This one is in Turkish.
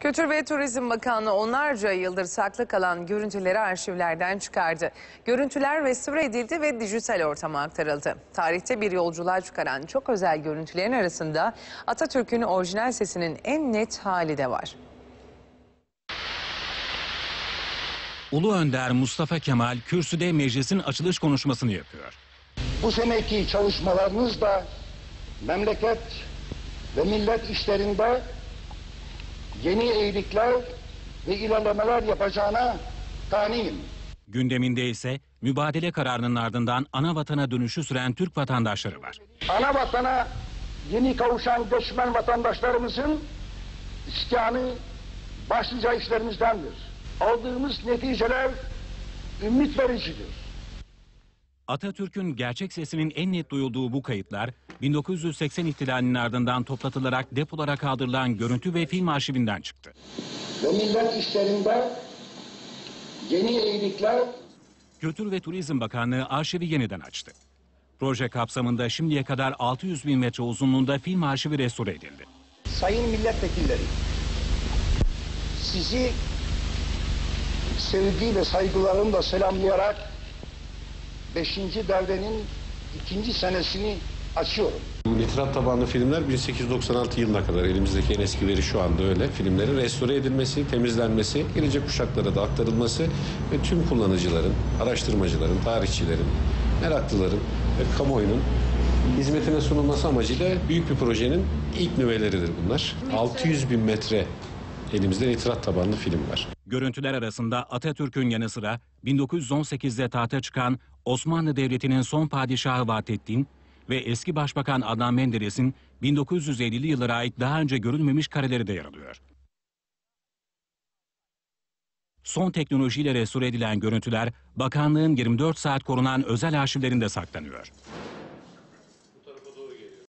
Kültür ve Turizm Bakanlığı onlarca yıldır saklı kalan görüntüleri arşivlerden çıkardı. Görüntüler restore edildi ve dijital ortama aktarıldı. Tarihte bir yolculuğa çıkaran çok özel görüntülerin arasında Atatürk'ün orijinal sesinin en net hali de var. Ulu Önder Mustafa Kemal kürsüde meclisin açılış konuşmasını yapıyor. Bu seneki çalışmalarınız da memleket ve millet işlerinde yeni eğilikler ve ilerlemeler yapacağına kaniyim. Gündeminde ise mübadele kararının ardından ana vatana dönüşü süren Türk vatandaşları var. Ana vatana yeni kavuşan göçmen vatandaşlarımızın iskanı başlıca işlerimizdendir. Aldığımız neticeler ümit vericidir. Atatürk'ün gerçek sesinin en net duyulduğu bu kayıtlar 1980 ihtilalinin ardından toplatılarak depolara kaldırılan görüntü ve film arşivinden çıktı. Ve millet işlerinde yeni eğilikler Kültür ve Turizm Bakanlığı arşivi yeniden açtı. Proje kapsamında şimdiye kadar 600 bin metre uzunluğunda film arşivi restore edildi. Sayın milletvekilleri, sizi sevgi ve saygılarımla selamlayarak 5. devrenin ikinci senesini açıyorum. Nitrat tabanlı filmler 1896 yılına kadar elimizdeki en eskileri şu anda öyle. Filmlerin restore edilmesi, temizlenmesi, gelecek kuşaklara da aktarılması ve tüm kullanıcıların, araştırmacıların, tarihçilerin, meraklıların ve kamuoyunun hizmetine sunulması amacıyla büyük bir projenin ilk nüveleridir bunlar. 600 bin metre elimizde nitrat tabanlı film var. Görüntüler arasında Atatürk'ün yanı sıra 1918'de tahta çıkan Osmanlı Devleti'nin son padişahı Vahdettin ve eski başbakan Adnan Menderes'in 1950'li yıllara ait daha önce görülmemiş kareleri de yer alıyor. Son teknolojiyle restore edilen görüntüler bakanlığın 24 saat korunan özel arşivlerinde saklanıyor.